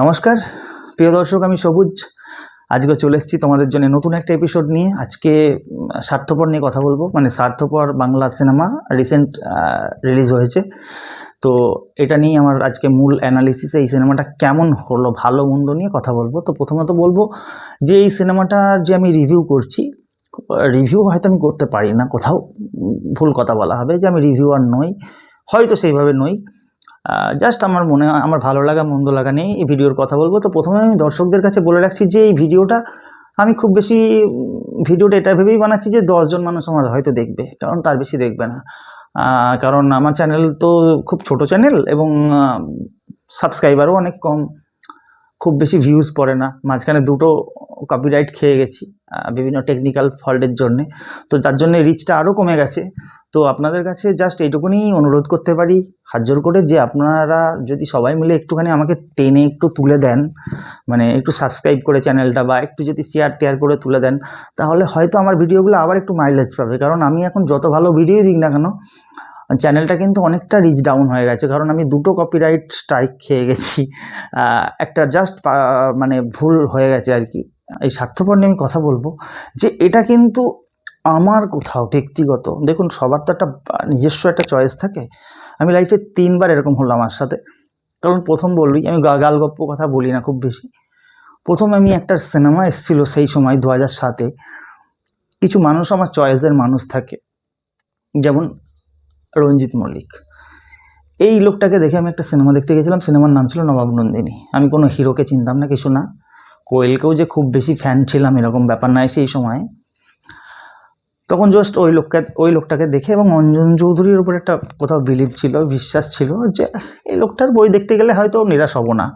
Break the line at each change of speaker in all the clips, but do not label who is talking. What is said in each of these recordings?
নমস্কার, প্রিয় দর্শক, আমি সবুজ। আজকে চলে এসেছি তোমাদের জন্য নতুন একটা এপিসোড নিয়ে। আজকে স্বার্থপর নিয়ে কথা বলব। মানে স্বার্থপর বাংলা সিনেমা রিসেন্ট রিলিজ হয়েছে। তো এটা নিয়ে আমার আজকে মূল অ্যানালিসিস এই সিনেমাটা কেমন হলো, ভালো, মন্দ নিয়ে কথা বলব। তো প্রথমত বলব যে, এই সিনেমাটা যে আমি রিভিউ করছি রিভিউ হয়তো আমি করতে পারি না। কোথাও ভুল কথা বলা হবে যে আমি রিভিউয়ার নই। হয়তো সেইভাবে নই। জাস্ট আমার মনে আমার ভালো লাগা, মন্দ লাগা নেই এই ভিডিওর কথা বলব। তো প্রথমে আমি দর্শকদের কাছে বলে রাখছি যে এই ভিডিওটা, আমি খুব বেশি ভিডিওটা এটা ভেবেই বানাচ্ছি যে দশজন মানুষ আমার হয়তো দেখবে, কারণ তার বেশি দেখবে না। কারণ আমার চ্যানেল তো খুব ছোট চ্যানেল এবং সাবস্ক্রাইবারও অনেক কম। খুব বেশি ভিউজ পড়ে না। মাঝখানে দুটো কপিরাইট খেয়ে গেছি বিভিন্ন টেকনিক্যাল ফল্টের জন্যে। তো যার জন্য রিচটা আরও কমে গেছে। তো আপনাদের কাছে জাস্ট এইটুকুনি অনুরোধ করতে পারি, হাত জোর করে যে আপনারা যদি সবাই মিলে একটুখানি আমাকে টেনে একটু তুলে দেন মানে একটু সাবস্ক্রাইব করে চ্যানেলটা বা একটু যদি শেয়ার টেয়ার করে তুলে দেন, তাহলে হয়তো আমার ভিডিওগুলো আবার একটু মাইলেজ পাবে। কারণ আমি এখন যত ভালো ভিডিও দিই না কেন চ্যানেলটা কিন্তু অনেকটা রিচ ডাউন হয়ে গেছে। কারণ আমি দুটো কপিরাইট স্ট্রাইক খেয়ে গেছি একটা জাস্ট মানে ভুল হয়ে গেছে আর কি। এই স্বার্থপর নিয়ে আমি কথা বলব যে এটা কিন্তু আমার কোথাও ব্যক্তিগত, দেখুন সবার তো একটা নিজস্ব একটা চয়েস থাকে। আমি লাইফে তিনবার এরকম হলো আমার সাথে। কারণ প্রথম বললি, আমি গা- গালগপ্প কথা বলি না খুব বেশি। প্রথম আমি একটা সিনেমা এসেছিল সেই সময় দু হাজার সাতে। কিছু মানুষ আমার চয়েসের মানুষ থাকে। যেমন রঞ্জিত মল্লিক। এই লোকটাকে দেখে আমি একটা সিনেমা দেখতে গেছিলাম। সিনেমার নাম ছিল নবাব নন্দিনী। আমি কোনো হিরোকে চিনতাম না, কিছু না। কোয়েলকেও যে খুব বেশি ফ্যান ছিলাম এরকম ব্যাপার নয় সেই সময়। তখন জাস্ট ওই লোককে, ওই লোকটাকে দেখে এবং অঞ্জন চৌধুরীর উপর একটা কোথাও বিলিভ ছিল, বিশ্বাস ছিল যে এই লোকটার বই দেখতে গেলে হয়তো নিরাশ হব না।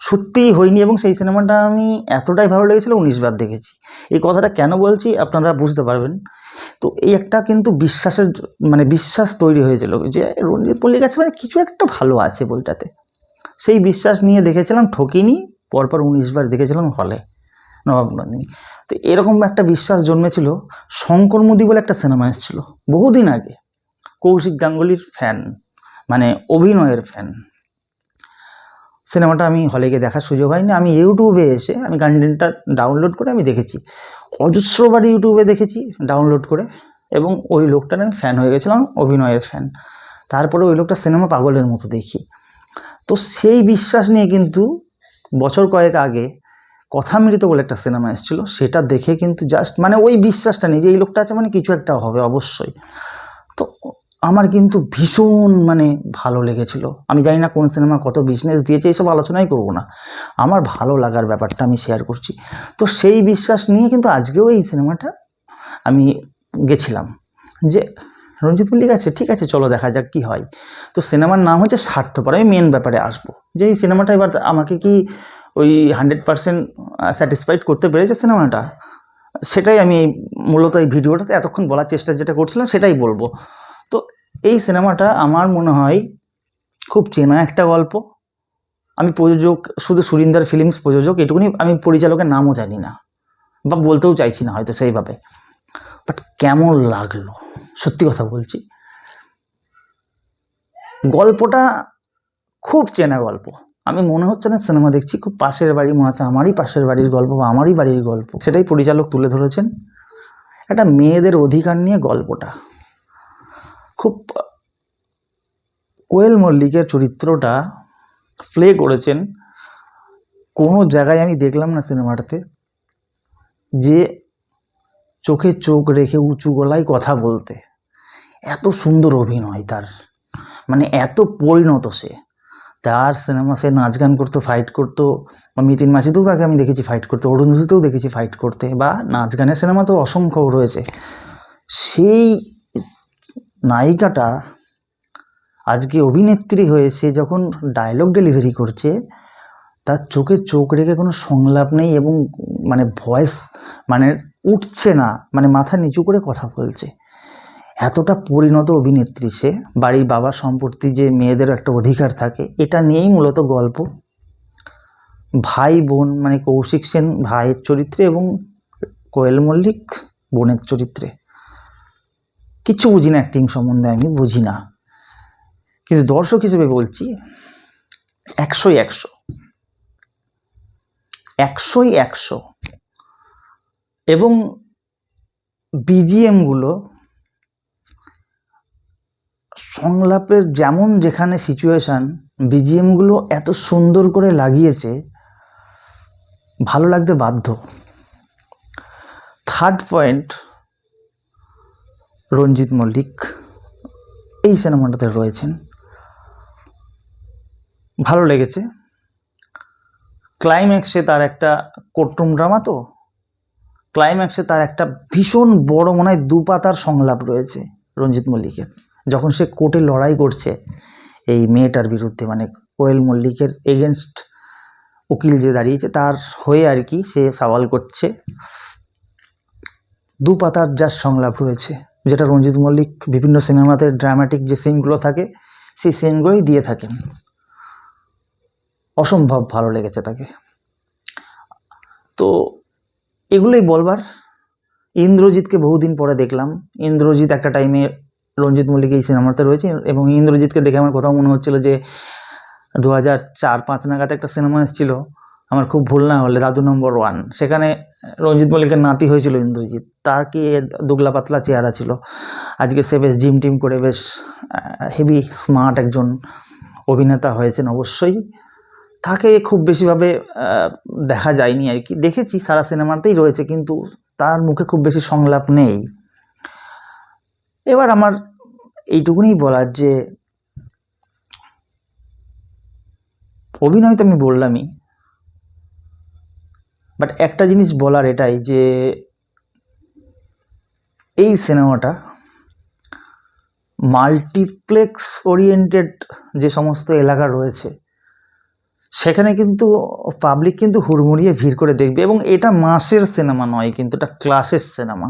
সত্যিই হয়নি এবং সেই সিনেমাটা আমি এতটাই ভালো লেগেছিল, উনিশ বার দেখেছি। এই কথাটা কেন বলছি আপনারা বুঝতে পারবেন। তো এই একটা কিন্তু বিশ্বাসের মানে বিশ্বাস তৈরি হয়েছিল যে রঞ্জিত পল্লী কাছে মানে কিছু একটা ভালো আছে বইটাতে। সেই বিশ্বাস নিয়ে দেখেছিলাম, ঠকিনি, পরপর উনিশ বার দেখেছিলাম হলে। নবাব নন্দিনী। তো এরকম একটা বিশ্বাস জন্মেছিল শঙ্কর মুদি বলে একটা সিনেমা এসেছিল, বহুদিন আগে। কৌশিক গাঙ্গুলির ফ্যান মানে অভিনয়ের ফ্যান সিনেমাটা আমি হলে গিয়ে দেখার সুযোগ হয়নি। আমি ইউটিউবে এসে আমি কন্টেন্টটা ডাউনলোড করে আমি দেখেছি। অজস্রবার ইউটিউবে দেখেছি ডাউনলোড করে। এবং ওই লোকটার আমি ফ্যান হয়ে গেছিলাম, অভিনয়ের ফ্যান তারপরে ওই লোকটা সিনেমা পাগলের মতো দেখি। তো সেই বিশ্বাস নিয়ে কিন্তু বছর কয়েক আগে কথামৃত বলে একটা সিনেমা এসেছিল, সেটা দেখে কিন্তু জাস্ট মানে ওই বিশ্বাসটা নেই যে এই লোকটা আছে মানে কিছু একটা হবে অবশ্যই। তো আমার কিন্তু ভীষণ মানে ভালো লেগেছিল। আমি জানি না কোন সিনেমা কত বিজনেস দিয়েছে এইসব আলোচনাই করব না। আমার ভালো লাগার ব্যাপারটা আমি শেয়ার করছি। তো সেই বিশ্বাস নিয়ে কিন্তু আজকেও এই সিনেমাটা আমি গেছিলাম। যে রঞ্জিত মল্লিক আছে, ঠিক আছে, চলো দেখা যাক কি হয়। তো সিনেমার নাম হচ্ছে স্বার্থপর, আমি মেন ব্যাপারে আসব। যে এই সিনেমাটা এবার আমাকে কি ওই হান্ড্রেড পারসেন্ট স্যাটিসফাইড করতে পেরেছে সিনেমাটা। সেটাই আমি মূলত এই ভিডিওটাতে এতক্ষণ বলার চেষ্টা যেটা করছিলাম, সেটাই বলব। তো এই সিনেমাটা আমার মনে হয় খুব চেনা একটা গল্প। আমি প্রযোজক, শুধু সুরিন্দার ফিল্মস প্রযোজক, এটুকুনি আমি পরিচালকের নামও জানি না, বা বলতেও চাইছি না হয়তো সেইভাবে। বাট কেমন লাগল? সত্যি কথা বলছি। গল্পটা খুব চেনা গল্প। আমি মনে হচ্ছে না সিনেমা দেখছি, খুব পাশের বাড়ি, মনে হচ্ছে আমারই পাশের বাড়ির গল্প বা আমারই বাড়ির গল্প। সেটাই পরিচালক তুলে ধরেছেন। একটা মেয়েদের অধিকার নিয়ে গল্পটা। খুব, কোয়েল মল্লিকের চরিত্রটা প্লে করেছেন। কোনো জায়গায় আমি দেখলাম না সিনেমাটাতে যে চোখে চোখ রেখে উঁচু গলায় কথা বলতে। এত সুন্দর অভিনয় তার। মানে এত পরিণত সে। তার সিনেমা সে নাচ গান করতো ফাইট করতো, বা মিতিন মাসিতেও তাকে আমি দেখেছি ফাইট করতে অরুণজিতেও দেখেছি ফাইট করতে, বা নাচ গানের সিনেমা তো অসংখ্য রয়েছে। সেই নায়িকাটা আজকে অভিনেত্রী হয়ে সে যখন ডায়লগ ডেলিভারি করছে, তার চোখে চোখ রেখে কোনো সংলাপ নেই এবং মানে ভয়েস মানে উঠছে না মানে মাথা নিচু করে কথা বলছে। এতটা পরিণত অভিনেত্রী সে, বাড়ির বাবা সম্পত্তি যে মেয়েদের একটা অধিকার থাকে, এটা নিয়েই মূলত গল্প। ভাই বোন মানে কৌশিক সেন ভাইয়ের চরিত্রে এবং কোয়েল মল্লিক বোনের চরিত্রে। কিছু বুঝি না অ্যাক্টিং সম্বন্ধে, আমি বুঝি না। কিন্তু দর্শক হিসেবে বলছি, একশোই একশো। একশোই একশো। এবং বিজিএমগুলো সংলাপের যেমন যেখানে সিচুয়েশান বিজিএমগুলো এত সুন্দর করে লাগিয়েছে, ভালো লাগতে বাধ্য। থার্ড পয়েন্ট রঞ্জিত মল্লিক, এই সিনেমাটাতে রয়েছেন। ভালো লেগেছে। ক্লাইম্যাক্সে তার একটা কোর্টরুম ড্রামা তো। ক্লাইম্যাক্সে তার একটা ভীষণ বড় মনে হয় দু পাতার সংলাপ রয়েছে রঞ্জিত মল্লিকের। যখন সে কোর্টে লড়াই করছে, এই মেয়েটার বিরুদ্ধে মানে কোয়েল মল্লিকের এগেনস্ট উকিল যে দাঁড়িয়েছে, তার হয়ে আর কি সে সওয়াল করছে। দু পাতার যার সংলাপ রয়েছে, যেটা রঞ্জিত মল্লিক বিভিন্ন সিনেমাতে ড্রামাটিক যে সিনগুলো থাকে, সেই সিনগুলোই দিয়ে থাকেন। অসম্ভব ভালো লেগেছে তাকে। তো এগুলোই বলবার। ইন্দ্রজিৎকে বহুদিন পরে দেখলাম। ইন্দ্রজিৎ একটা টাইমে রঞ্জিত মল্লিক এই সিনেমাতে রয়েছে এবং ইন্দ্রজিৎকে দেখে আমার কোথাও মনে হচ্ছিল যে দু হাজার চার পাঁচ নাগাদ একটা সিনেমা এসেছিল। আমার খুব ভুল না হলে, দাদু নম্বর ওয়ান সেখানে রঞ্জিত মল্লিকের নাতি হয়েছিল ইন্দ্রজিৎ। তার কি দুগলা পাতলা চেহারা ছিল। আজকে সে বেশ জিম টিম করে বেশ হেভি স্মার্ট একজন অভিনেতা হয়েছেন অবশ্যই। তাকে খুব বেশিভাবে দেখা যায়নি আর কি। দেখেছি, সারা সিনেমাতেই রয়েছে, কিন্তু তার মুখে খুব বেশি সংলাপ নেই। এবার আমার এইটুকুনি বলার যে অভিনয় তো আমি বললামই বাট একটা জিনিস বলার এটাই যে এই সিনেমাটা মাল্টিপ্লেক্স ওরিয়েন্টেড যে সমস্ত এলাকা রয়েছে, সেখানে কিন্তু পাবলিক কিন্তু হুড়মুড়িয়ে ভিড় করে দেখবে এবং এটা মাসের সিনেমা নয়, কিন্তু এটা ক্লাসের সিনেমা।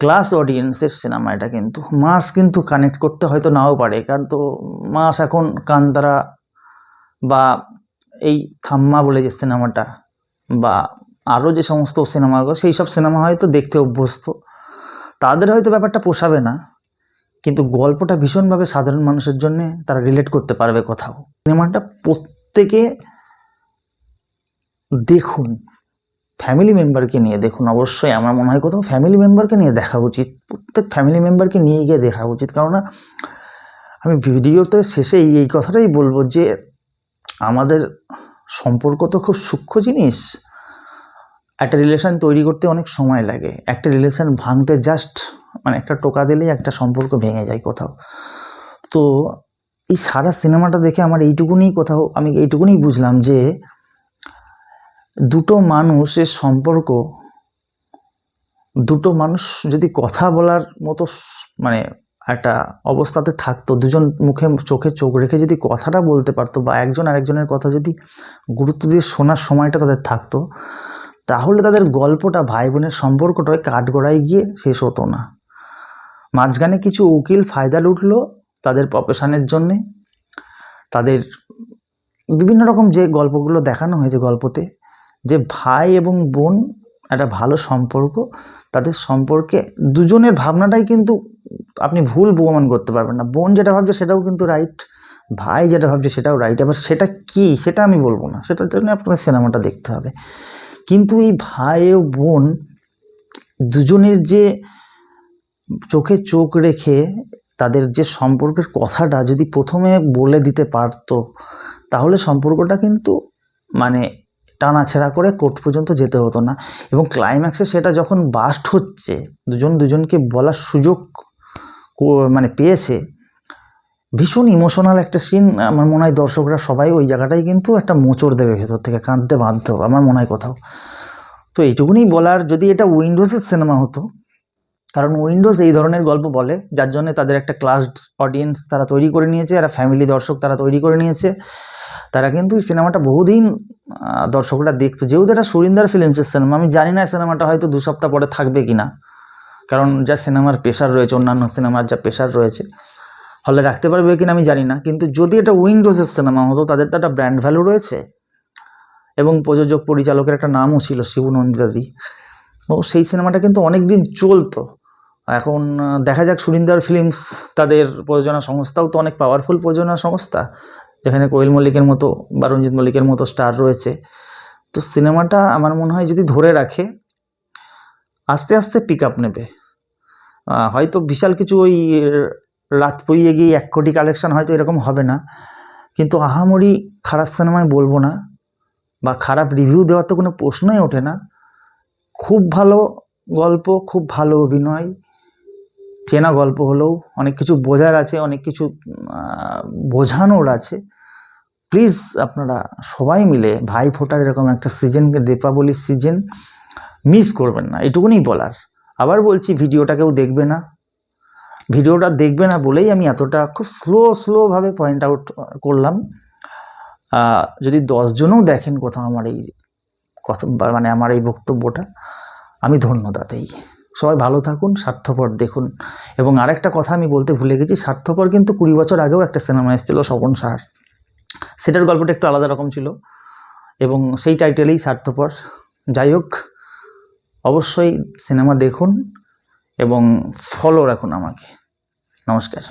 ক্লাস অডিয়েন্সের সিনেমা এটা কিন্তু। মাস কিন্তু কানেক্ট করতে হয়তো নাও পারে, কারণ তো মাস এখন কান্তারা বা এই থাম্মা বলে যে সিনেমাটা বা আরও যে সমস্ত সিনেমাগুলো, সেই সব সিনেমা হয়তো দেখতে অভ্যস্ত। তাদের হয়তো ব্যাপারটা পোষাবে না, কিন্তু গল্পটা ভীষণভাবে সাধারণ মানুষের জন্য তারা রিলেট করতে পারবে কোথাও। সিনেমাটা প্রত্যেকে দেখুন। ফ্যামিলি মেম্বারকে নিয়ে, দেখুন অবশ্যই আমার মনে হয় কোথাও ফ্যামিলি মেম্বারকে নিয়ে দেখা উচিত। প্রত্যেক ফ্যামিলি মেম্বারকে নিয়ে গিয়ে দেখা উচিত। কেননা, আমি ভিডিওতে শেষে এই কথাটাই বলব যে, আমাদের সম্পর্ক তো খুব সূক্ষ্ম জিনিস। একটা রিলেশান তৈরি করতে অনেক সময় লাগে। একটা রিলেশান ভাঙতে জাস্ট মানে একটা টোকা দিলেই একটা সম্পর্ক ভেঙে যায় কোথাও। তো এই সারা সিনেমাটা দেখে আমার এইটুকুনি কোথাও, আমি এইটুকুনি বুঝলাম যে দুটো মানুষের সম্পর্ক, দুটো মানুষ যদি কথা বলার মতো মানে একটা অবস্থাতে থাকতো, দুজন মুখে চোখে চোখ রেখে যদি কথাটা বলতে পারতো বা একজন আরেকজনের কথা যদি গুরুত্ব দিয়ে শোনার সময়টা তাদের থাকতো, তাহলে তাদের গল্পটা ভাই বোনের সম্পর্কটা কাঠগড়ায় গিয়ে শেষ হতো না। মাঝখানে কিছু উকিল ফায়দা লুটলো তাদের প্রফেশনের জন্যে। তাদের বিভিন্ন রকম যে গল্পগুলো দেখানো হয়েছে গল্পতে যে ভাই এবং বোন একটা ভালো সম্পর্ক, তাদের সম্পর্কে দুজনের ভাবনাটাই কিন্তু আপনি ভুল প্রমাণ করতে পারবেন না। বোন যেটা ভাবছে সেটাও কিন্তু রাইট ভাই যেটা ভাবছে সেটাও রাইট এবার সেটা কি সেটা আমি বলব না, সেটার জন্য আপনাকে সিনেমাটা দেখতে হবে। কিন্তু এই ভাই ও বোন দুজনের যে চোখে চোখ রেখে তাদের যে সম্পর্কের কথাটা যদি প্রথমে বলে দিতে পারতো, তাহলে সম্পর্কটা কিন্তু মানে টানাছেড়া করে কোর্ট পর্যন্ত যেতে হতো না। এবং ক্লাইম্যাক্সে সেটা যখন বাস্ট হচ্ছে, দুজন দুজনকে বলার সুযোগ মানে পেয়েছে, ভীষণ ইমোশনাল একটা সিন আমার মনে হয় দর্শকরা সবাই ওই জায়গাটায় কিন্তু একটা মোচড় দেবে ভেতর থেকে, কাঁদতে বাধ্য, আমার মনে হয় কোথাও। তো এইটুকুনি বলার, যদি এটা উইন্ডোজের সিনেমা হতো, কারণ উইন্ডোজ এই ধরনের গল্প বলে, যার জন্য তাদের একটা ক্লাস অডিয়েন্স তারা তৈরি করে নিয়েছে, আর ফ্যামিলি দর্শক তারা তৈরি করে নিয়েছে। তারা কিন্তু এই সিনেমাটা বহুদিন দর্শকরা দেখতো। যেহেতু এটা সুরিন্দার ফিল্মসের সিনেমা আমি জানি না সিনেমাটা হয়তো দু সপ্তাহ পরে থাকবে কি না কারণ যা সিনেমার প্রেশার রয়েছে, অন্যান্য সিনেমার যা প্রেশার রয়েছে, হলে রাখতে পারবে কিনা আমি জানি না। কিন্তু যদি এটা উইন্ডোজের সিনেমা হতো, তাদের তো একটা ব্র্যান্ড ভ্যালু রয়েছে। এবং প্রযোজক, পরিচালকের একটা নামও ছিল, শিবু নন্দিতাদি। ও, সেই সিনেমাটা কিন্তু অনেক দিন চলতো। এখন দেখা যাক সুরিন্দার ফিল্মস তাদের প্রযোজনা সংস্থাও তো অনেক পাওয়ারফুল প্রযোজনা সংস্থা। যেখানে কোয়েল মল্লিকের মতো বা রঞ্জিত মল্লিকের মতো স্টার রয়েছে। তো সিনেমাটা আমার মনে হয় যদি ধরে রাখে, আস্তে আস্তে পিক আপ নেবে। হয়তো বিশাল কিছু ওই রাত পইয়ে গিয়ে এক কোটি কালেকশান হয়তো এরকম হবে না। কিন্তু আহামরি খারাপ সিনেমায় বলব না বা খারাপ রিভিউ দেওয়ার তো কোনো প্রশ্নই ওঠে না। খুব ভালো গল্প, খুব ভালো অভিনয় চেনা গল্প হলেও অনেক কিছু বোঝার আছে, অনেক কিছু বোঝানোর আছে। প্লিজ আপনারা সবাই মিলে ভাই ফোটার এরকম একটা সিজনকে দীপাবলির সিজন মিস করবেন না, এটুকুনি বলার। আবার বলছি ভিডিওটা কেউ দেখবে না। ভিডিওটা দেখবে না বলেই আমি এতটা খুব স্লো স্লোভাবে পয়েন্ট আউট করলাম। যদি দশজনও দেখেন কোথাও আমার এই কথা মানে আমার এই বক্তব্যটা, আমি ধন্য তাতেই সবাই ভালো থাকুন, স্বার্থপর দেখুন। এবং আরেকটা কথা আমি বলতে ভুলে গেছি, স্বার্থপর কিন্তু কুড়ি বছর আগেও একটা সিনেমা এসেছিল, স্বপন সাহার। সেটার গল্পটা একটু আলাদা রকম ছিল। এবং সেই টাইটেলেই স্বার্থপর। যাই হোক, অবশ্যই সিনেমা দেখুন এবং ফলো রাখুন আমাকে। নমস্কার।